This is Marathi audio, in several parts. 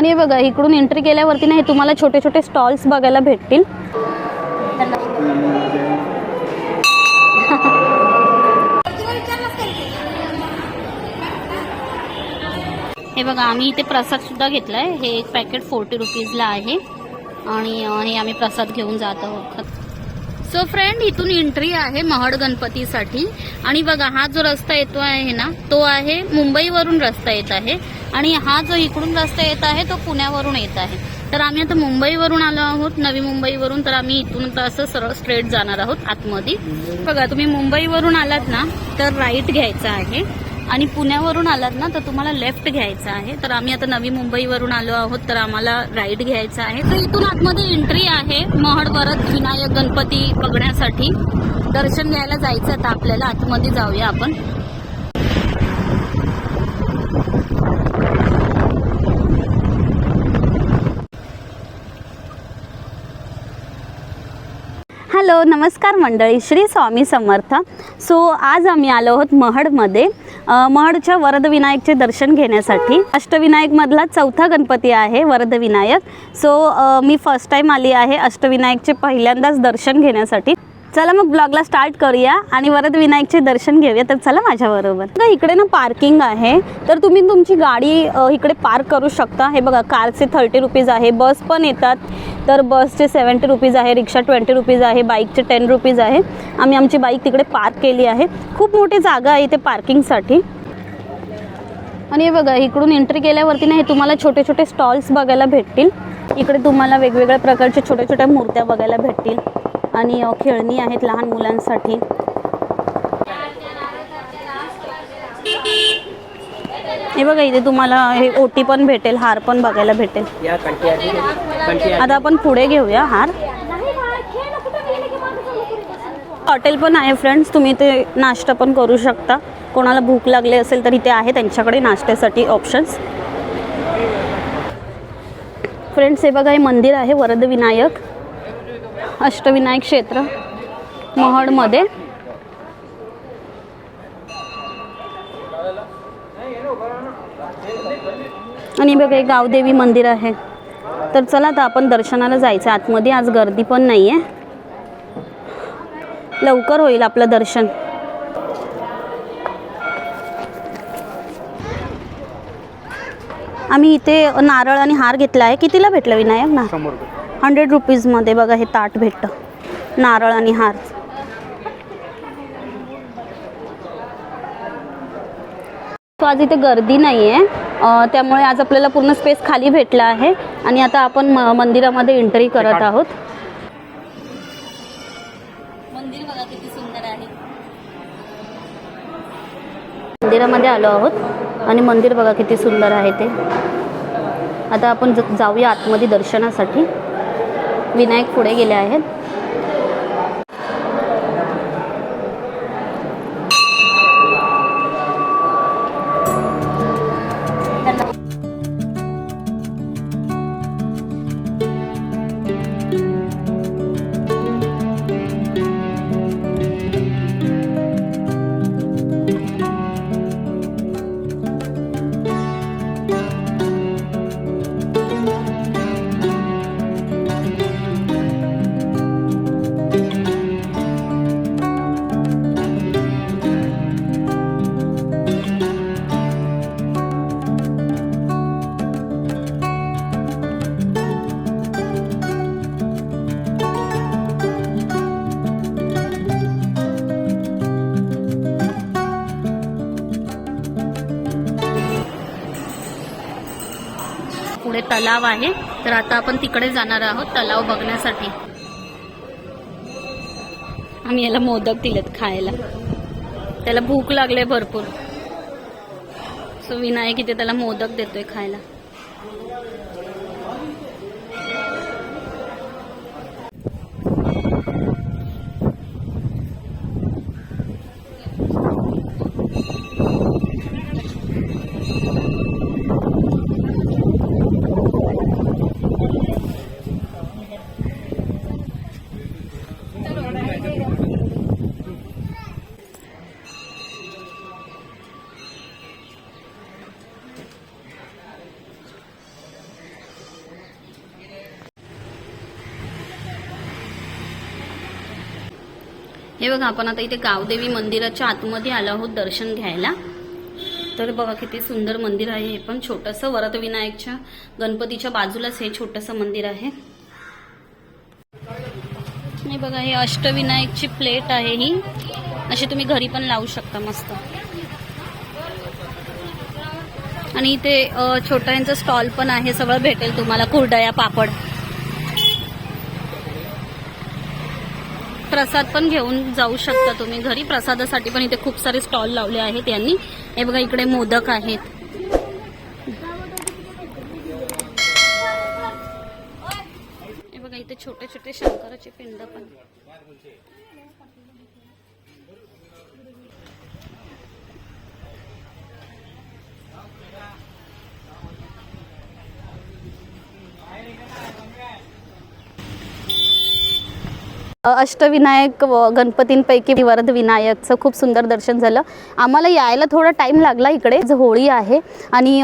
आणि हे बघा इकडून एंट्री केल्यावरती नाही तुम्हाला छोटे छोटे स्टॉल्स बघायला भेटतील. हे बघा आम्ही इथे प्रसाद सुद्धा घेतलाय. हे एक पॅकेट फोर्टी रुपीजला आहे. आणि हे आम्ही प्रसाद घेऊन जात आहोत. सो फ्रेंड इथून एंट्री आहे महड गणपतीसाठी. आणि बघा हा जो रस्ता येतो आहे ना तो आहे मुंबईवरून रस्ता येत आहे. आणि हा जो इकडून रस्ता येत आहे तो पुण्यावरून येत आहे. तर आम्ही आता मुंबईवरून आलो आहोत नवी मुंबईवरून तर आम्ही इथून तर असं सरळ स्ट्रेट जाणार आहोत आतमध्ये. बघा तुम्ही मुंबईवरून आलात ना तर राईट घ्यायचा आहे. आणि पुण्यावरून आलात ना तर तुम्हाला लेफ्ट घ्यायचा आहे. तर आम्ही आता नवी मुंबईवरून आलो आहोत तर आम्हाला राईट घ्यायचा आहे. तर इथून आतमध्ये एंट्री आहे महड परत विनायक गणपती बघण्यासाठी. दर्शन घ्यायला जायचं आता आपल्याला आतमध्ये जाऊया आपण. हॅलो नमस्कार मंडळी. श्री स्वामी समर्थ. सो आज आम्ही आलो आहोत महडमध्ये. महडच्या वरदविनायकचे दर्शन घेण्यासाठी. अष्टविनायकमधला चौथा गणपती आहे वरदविनायक. सो मी फर्स्ट टाईम आली आहे अष्टविनायकचे पहिल्यांदाच दर्शन घेण्यासाठी. चला मग ब्लॉगला स्टार्ट करूया आणि वरद विनायकचे दर्शन घेऊया. तर चला माझ्याबरोबर तर इकडे ना पार्किंग आहे. तर तुम्ही तुमची गाडी इकडे पार्क करू शकता. हे बघा कारचे थर्टी रुपीज आहे. बस पण येतात. तर बसचे सेवन्टी रुपीज आहे. रिक्षा ट्वेंटी रुपीज आहे. बाईकचे टेन रुपीज आहे. आम्ही आमची बाईक तिकडे पार्क केली आहे. खूप मोठी जागा आहे इथे पार्किंगसाठी. आणि हे बघा इकडून एंट्री केल्यावरती ना हे तुम्हाला छोटे छोटे स्टॉल्स बघायला भेटतील. इकडे तुम्हाला वेगवेगळ्या प्रकारच्या छोट्या छोट्या मूर्त्या बघायला भेटतील. आणि खेळणी आहेत लहान मुलांसाठी. हे बघा इथे तुम्हाला हे ओटी पण भेटेल हार पण बघायला भेटेल. आता आपण पुढे घेऊया हार. हॉटेल पण आहे फ्रेंड्स. तुम्ही ते नाश्ता पण करू शकता. कोणाला भूक लागली असेल तर इथे आहे त्यांच्याकडे नाश्त्यासाठी ऑप्शन्स फ्रेंड्स हे बघा हे मंदिर आहे वरद विनायक अष्टविनायक क्षेत्र महडमध्ये. आणि बघा एक गावदेवी मंदिर आहे. तर चला आता आपण दर्शनाला जायचं. आतमध्ये आज गर्दी पण नाही आहे लवकर होईल आपलं दर्शन. आम्ही इथे नारळ आणि हार घेतला आहे. कितीला भेटलं विनायक ना? शंभर रुपये. हंड्रेड रुपीजमध्ये बघा हे ताट भेटतं. नारळ आणि हार. सो आज इथे गर्दी नाही आहे त्यामुळे आज आपल्याला पूर्ण स्पेस खाली भेटला आहे आणि आता आपण म- मंदिरामध्ये एंट्री करत आहोत. मंदिर बघा किती सुंदर आहे. मंदिरामध्ये आलो आहोत आणि मंदिर बघा किती सुंदर आहे ते. आता आपण ज- जाऊया आतमध्ये दर्शनासाठी. विनायक पुढे गेले आहेत. पुढे तलाव आहे. तर आता आपण तिकडे जाणार आहोत तलाव बघण्यासाठी. आम्ही याला मोदक दिलेत खायला. त्याला भूक लागले भरपूर. सो विनायक इथे त्याला मोदक देतोय खायला. हे बघा आपण आता इथे गावदेवी मंदिराच्या आतमध्ये आलो आहोत दर्शन घ्यायला. तर बघा किती सुंदर मंदिर आहे हे पण. छोटंसं वरदविनायकच्या गणपतीच्या बाजूलाच हे छोटंसं मंदिर आहे. हे बघा हे अष्टविनायकची प्लेट आहे ही. अशी तुम्ही घरी पण लावू शकता मस्त. आणि इथे अ, स्टॉल पण आहे. सगळं भेटेल तुम्हाला. कुरडया पापड. प्रसाद पण घेऊन जाऊ शकता तुम्ही. घरी प्रसादासाठी पण इथे खूप सारे स्टॉल लावले आहेत यांनी. हे बघा इकडे मोदक आहेत. हे बघा इथे छोटे छोटे शंकराचे पिंड पण. अष्टविनायक व गणपतींपैकी वरद विनायकचं खूप सुंदर दर्शन झालं. आम्हाला यायला थोडा टाईम लागला इकडे. जो होळी आहे आणि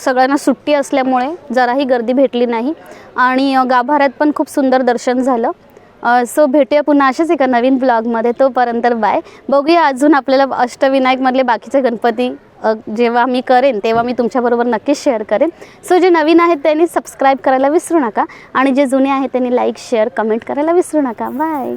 सगळ्यांना सुट्टी असल्यामुळे जराही गर्दी भेटली नाही आणि गाभाऱ्यात पण खूप सुंदर दर्शन झालं. सो भेटूया पुन्हा अशाच एका नवीन ब्लॉगमध्ये तोपर्यंत बाय बघूया अजून आपल्याला अष्टविनायकमधले बाकीचे गणपती जेव्हा मी करेन तेव्हा मी तुमच्याबरोबर नक्कीच शेअर करेन. सो जे नवीन आहेत त्यांनी सबस्क्राईब करायला विसरू नका आणि जे जुने आहेत त्यांनी लाईक शेअर कमेंट करायला विसरू नका. बाय